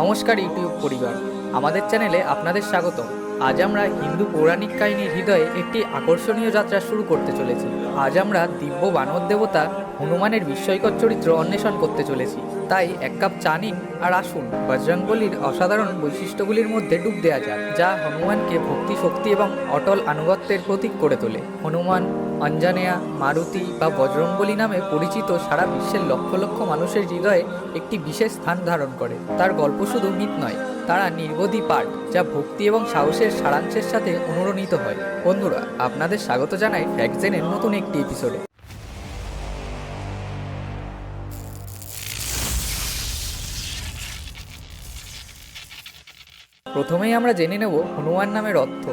নমস্কার ইউটিউব পরিবার। আমাদের চ্যানেলে আপনাদের স্বাগত আজ আমরা হিন্দু পৌরাণিক কাহিনীর হৃদয়ে একটি আকর্ষণীয় যাত্রা শুরু করতে চলেছি। আজ আমরা দিব্য বানর দেবতা হনুমানের বিস্ময়কর চরিত্র অন্বেষণ করতে চলেছি। তাই এক কাপ চা নিন আর আসুন। বজরংবলীর অসাধারণ বৈশিষ্ট্যগুলির মধ্যে ডুব দেওয়া যাক, যা হনুমানকে ভক্তি, শক্তি এবং অটল আনুগত্যের প্রতীক করে তোলে। হনুমান অঞ্জনেয়া, মারুতি বা বজরংবলী নামে পরিচিত সারা বিশ্বের লক্ষ লক্ষ মানুষের হৃদয়ে একটি বিশেষ স্থান ধারণ করে। তার গল্প শুধু মিথ নয়, তারা নির্বোধী পাঠ যা ভক্তি এবং সাহসের সারাংশের সাথে অনুরণিত হয়। বন্ধুরা, আপনাদের স্বাগত জানাই ফ্যাকজেনের নতুন একটি এপিসোডে প্রথমেই আমরা জেনে নেব হনুমান নামের অর্থ।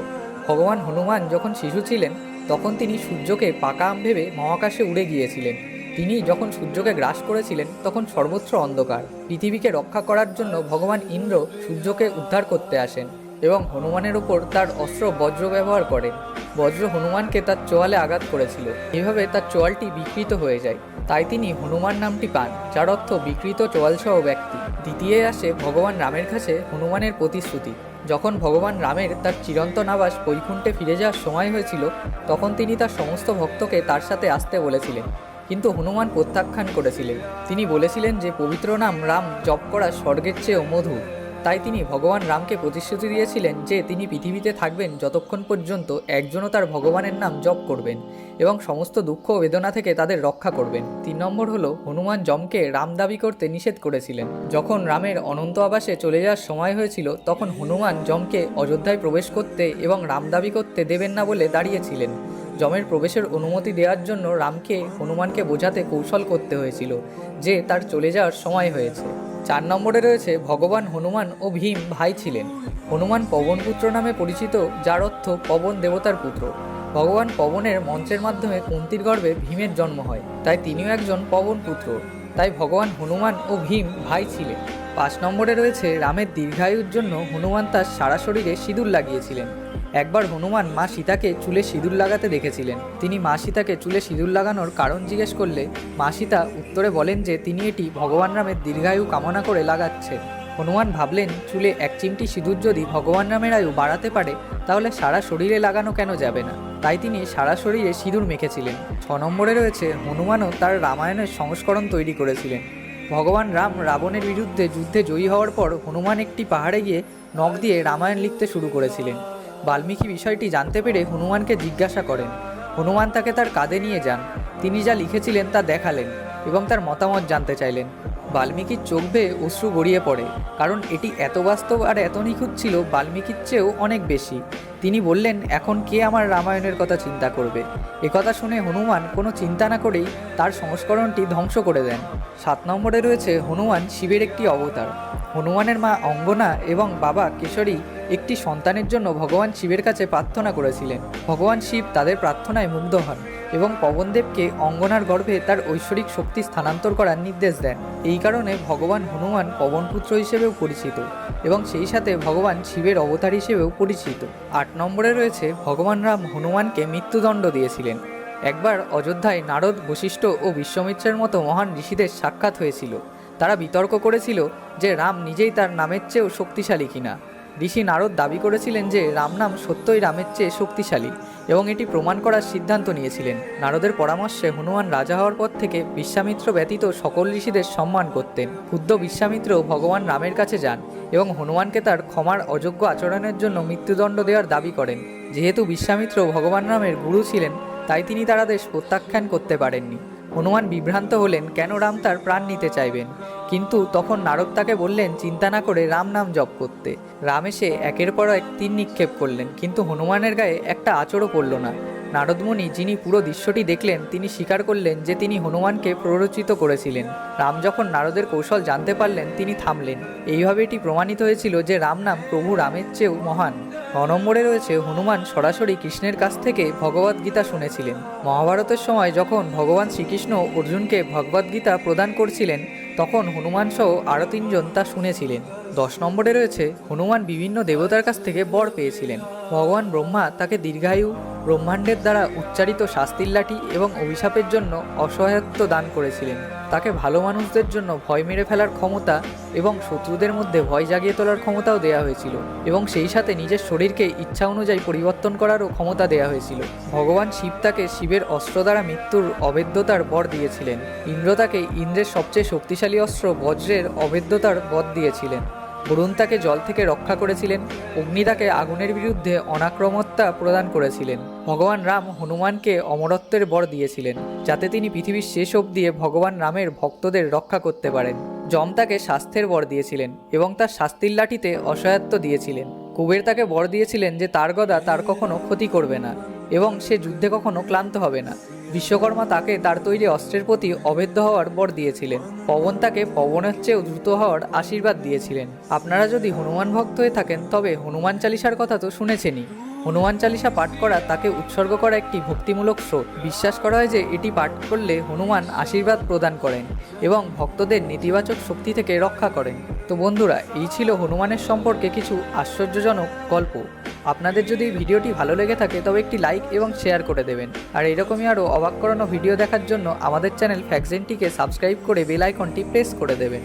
ভগবান হনুমান যখন শিশু ছিলেন তখন তিনি সূর্যকে পাকা আম ভেবে মহাকাশে উড়ে গিয়েছিলেন। তিনি যখন সূর্যকে গ্রাস করেছিলেন, তখন সর্বত্র অন্ধকার। পৃথিবীকে রক্ষা করার জন্য ভগবান ইন্দ্র সূর্যকে উদ্ধার করতে আসেন এবং হনুমানের ওপর তার অস্ত্র বজ্র ব্যবহার করেন। বজ্র হনুমানকে তার চোয়ালে আঘাত করেছিল। এভাবে তার চোয়ালটি বিকৃত হয়ে যায়। তাই তিনি হনুমান নামটি পান, যার অর্থ বিকৃত চোয়ালসহ ব্যক্তি। দ্বিতীয় আসে ভগবান রামের কাছে হনুমানের প্রতিশ্রুতি। যখন ভগবান রামের তার চিরন্তন আবাস বৈকুণ্ঠে ফিরে যাওয়ার সময় হয়েছিল, তখন তিনি তার সমস্ত ভক্তকে তার সাথে আসতে বলেছিলেন। কিন্তু হনুমান প্রত্যাখ্যান করেছিলেন। তিনি বলেছিলেন যে, পবিত্র নাম রাম জপ করা স্বর্গের চেয়েও মধু তাই তিনি ভগবান রামকে প্রতিশ্রুতি দিয়েছিলেন যে তিনি পৃথিবীতে থাকবেন যতক্ষণ পর্যন্ত একজনও তার ভগবানের নাম জপ করবেন এবং সমস্ত দুঃখ বেদনা থেকে তাদের রক্ষা করবেন। তিন নম্বর হলো, হনুমান যমকে রাম দাবি করতে নিষেধ করেছিলেন। যখন রামের অনন্ত আবাসে চলে যাওয়ার সময় হয়েছিল, তখন হনুমান যমকে অযোধ্যায় প্রবেশ করতে এবং রাম দাবি করতে দেবেন না বলে দাঁড়িয়েছিলেন। যমের প্রবেশের অনুমতি দেওয়ার জন্য রামকে, হনুমানকে বোঝাতে কৌশল করতে হয়েছিল, যে তার চলে যাওয়ার সময় হয়েছে। চার নম্বরে রয়েছে ভগবান হনুমান ও ভীম ভাই ছিলেন। হনুমান পবনপুত্র নামে পরিচিত, যার অর্থ পবন দেবতার পুত্র। ভগবান পবনের মঞ্চের মাধ্যমে কুন্তির গর্ভে ভীমের জন্ম হয়, তাই তিনিও একজন পবন পুত্র। তাই ভগবান হনুমান ও ভীম ভাই ছিলেন। পাঁচ নম্বরে রয়েছে রামের দীর্ঘায়ুর জন্য হনুমান তার সারা শরীরে সিঁদুর লাগিয়েছিলেন। একবার হনুমান মা সীতাকে চুলে সিঁদুর লাগাতে দেখেছিলেন। তিনি মা সীতাকে চুলে সিঁদুর লাগানোর কারণ জিজ্ঞেস করলে, মা সীতা উত্তরে বলেন যে তিনি এটি ভগবান রামের দীর্ঘায়ু কামনা করে লাগাচ্ছেন। হনুমান ভাবলেন, চুলে এক চিমটি সিঁদুর যদি ভগবান রামের আয়ু বাড়াতে পারে, তাহলে সারা শরীরে লাগানো কেন যাবে না? তাই তিনি সারা শরীরে সিঁদুর মেখেছিলেন। ছ নম্বরে রয়েছে, হনুমানও তার রামায়ণের সংস্করণ তৈরি করেছিলেন। ভগবান রাম রাবণের বিরুদ্ধে যুদ্ধে জয়ী হওয়ার পর হনুমান একটি পাহাড়ে গিয়ে নখ দিয়ে রামায়ণ লিখতে শুরু করেছিলেন। বাল্মীকি বিষয়টি জানতে পেরে হনুমানকে জিজ্ঞাসা করেন। হনুমান তাকে তার কাঁধে নিয়ে যান। তিনি যা লিখেছিলেন তা দেখালেন এবং তার মতামত জানতে চাইলেন। বাল্মীকির চোখ বেয়ে অশ্রু গড়িয়ে পড়ে, কারণ এটি এত বাস্তব আর এত নিখুঁত ছিল বাল্মীকির চেয়েও অনেক বেশি। তিনি বললেন, এখন কে আমার রামায়ণের কথা চিন্তা করবে? একথা শুনে হনুমান কোনো চিন্তা না করেই তার সংস্করণটি ধ্বংস করে দেন। সাত নম্বরে রয়েছে হনুমান শিবের একটি অবতার। হনুমানের মা অঙ্গনা এবং বাবা কেশরী একটি সন্তানের জন্য ভগবান শিবের কাছে প্রার্থনা করেছিলেন। ভগবান শিব তাদের প্রার্থনায় মুগ্ধ হন এবং পবনদেবকে অঙ্গনার গর্ভে তার ঐশ্বরিক শক্তি স্থানান্তর করার নির্দেশ দেন। এই কারণে ভগবান হনুমান পবনপুত্র হিসেবেও পরিচিত এবং সেই সাথে ভগবান শিবের অবতার হিসেবেও পরিচিত। আট নম্বরে রয়েছে, ভগবান রাম হনুমানকে মৃত্যুদণ্ড দিয়েছিলেন। একবার অযোধ্যায় নারদ বশিষ্ঠ ও বিশ্বমিত্রের মতো মহান ঋষিদের সাক্ষাৎ হয়েছিল। তারা বিতর্ক করেছিল যে রাম নিজেই তার নামের চেয়েও শক্তিশালী কিনা। ঋষি নারদ দাবি করেছিলেন যে রাম নাম সত্যই রামের চেয়ে শক্তিশালী এবং এটি প্রমাণ করার সিদ্ধান্ত নিয়েছিলেন। নারদের পরামর্শে হনুমান রাজা হওয়ার পর থেকে বিশ্বামিত্র ব্যতীত সকল ঋষিদের সম্মান করতেন। ক্ষুদ্র বিশ্বামিত্র ভগবান রামের কাছে যান এবং হনুমানকে তার ক্ষমার অযোগ্য আচরণের জন্য মৃত্যুদণ্ড দেওয়ার দাবি করেন। যেহেতু বিশ্বামিত্র ভগবান রামের গুরু ছিলেন, তাই তিনি তার আদেশ প্রত্যাখ্যান করতে পারেননি। হনুমান বিভ্রান্ত হলেন, কেন রাম তার প্রাণ নিতে চাইবেন? কিন্তু তখন নারদ তাকে বললেন, চিন্তা না করে রাম নাম জপ করতে। রাম এসে একের পর এক তীর নিক্ষেপ করলেন, কিন্তু হনুমানের গায়ে একটা আচরও পড়ল না। নারদমণি যিনি পুরো দৃশ্যটি দেখলেন, তিনি স্বীকার করলেন যে তিনি হনুমানকে প্ররোচিত করেছিলেন। রাম যখন নারদের কৌশল জানতে পারলেন, তিনি থামলেন। এইভাবে এটি প্রমাণিত হয়েছিল যে রাম নাম প্রভু রামের চেয়েও মহান। ন নম্বরে রয়েছে হনুমান সরাসরি কৃষ্ণের কাছ থেকে ভগবদ গীতা শুনেছিলেন। মহাভারতের সময় যখন ভগবান শ্রীকৃষ্ণ অর্জুনকে ভগবদ গীতা প্রদান করছিলেন, তখন হনুমান সহ আরও তিনজন তা শুনেছিলেন। দশ নম্বরে রয়েছে, হনুমান বিভিন্ন দেবতার কাছ থেকে বর পেয়েছিলেন। ভগবান ব্রহ্মা তাকে দীর্ঘায়ু, ব্রহ্মাণ্ডের দ্বারা উচ্চারিত শাস্তির লাঠি এবং অভিশাপের জন্য অসহায়ত্ব দান করেছিলেন। তাকে ভালো মানুষদের জন্য ভয় মেরে ফেলার ক্ষমতা এবং শত্রুদের মধ্যে ভয় জাগিয়ে তোলার ক্ষমতাও দেয়া হয়েছিল এবং সেই সাথে নিজের শরীরকে ইচ্ছা অনুযায়ী পরিবর্তন করারও ক্ষমতা দেয়া হয়েছিল। ভগবান শিব তাকে শিবের অস্ত্র দ্বারা মৃত্যুর অবেদ্যতার বর দিয়েছিলেন। ইন্দ্র তাকে ইন্দ্রের সবচেয়ে শক্তিশালী অস্ত্র বজ্রের অবেদ্যতার বর দিয়েছিলেন। বরুণ তাকে জল থেকে রক্ষা করেছিলেন। অগ্নি তাকে আগুনের বিরুদ্ধে অনাক্রমতা প্রদান করেছিলেন। ভগবান রাম হনুমানকে অমরত্বের বর দিয়েছিলেন, যাতে তিনি পৃথিবীর শেষ অবধি ভগবান রামের ভক্তদের রক্ষা করতে পারেন। যম তাকে স্বাস্থ্যের বর দিয়েছিলেন এবং তার শাস্তির লাঠিতে অসহায়ত্ব দিয়েছিলেন। কুবের তাকে বর দিয়েছিলেন যে তার গদা তার কখনো ক্ষতি করবে না এবং সে যুদ্ধে কখনো ক্লান্ত হবে না। বিশ্বকর্মা তাকে তার তৈরি অস্ত্রের প্রতি অভেদ্য হওয়ার বর দিয়েছিলেন। পবন তাকে পবনের চেয়েও দ্রুত হওয়ার আশীর্বাদ দিয়েছিলেন। আপনারা যদি হনুমান ভক্ত হয়ে থাকেন, তবে হনুমান চালিসার কথা তো শুনেছেনই। হনুমান চালিসা পাঠ করা তাকে উৎসর্গ করা একটি ভক্তিমূলক স্রোত। বিশ্বাস করা হয় যে এটি পাঠ করলে হনুমান আশীর্বাদ প্রদান করেন এবং ভক্তদের নেতিবাচক শক্তি থেকে রক্ষা করেন। তো বন্ধুরা, এই ছিল হনুমানের সম্পর্কে কিছু আশ্চর্যজনক গল্প। আপনাদের যদি ভিডিওটি ভালো লেগে থাকে তবে একটি লাইক এবং শেয়ার করে দেবেন। আর এরকমই আরও অবাক করানো ভিডিও দেখার জন্য আমাদের চ্যানেল ফ্যাকজেনটিকে সাবস্ক্রাইব করে বেল আইকনটি প্রেস করে দেবেন।